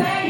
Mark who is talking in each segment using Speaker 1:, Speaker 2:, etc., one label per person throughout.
Speaker 1: pay.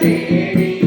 Speaker 2: தேடி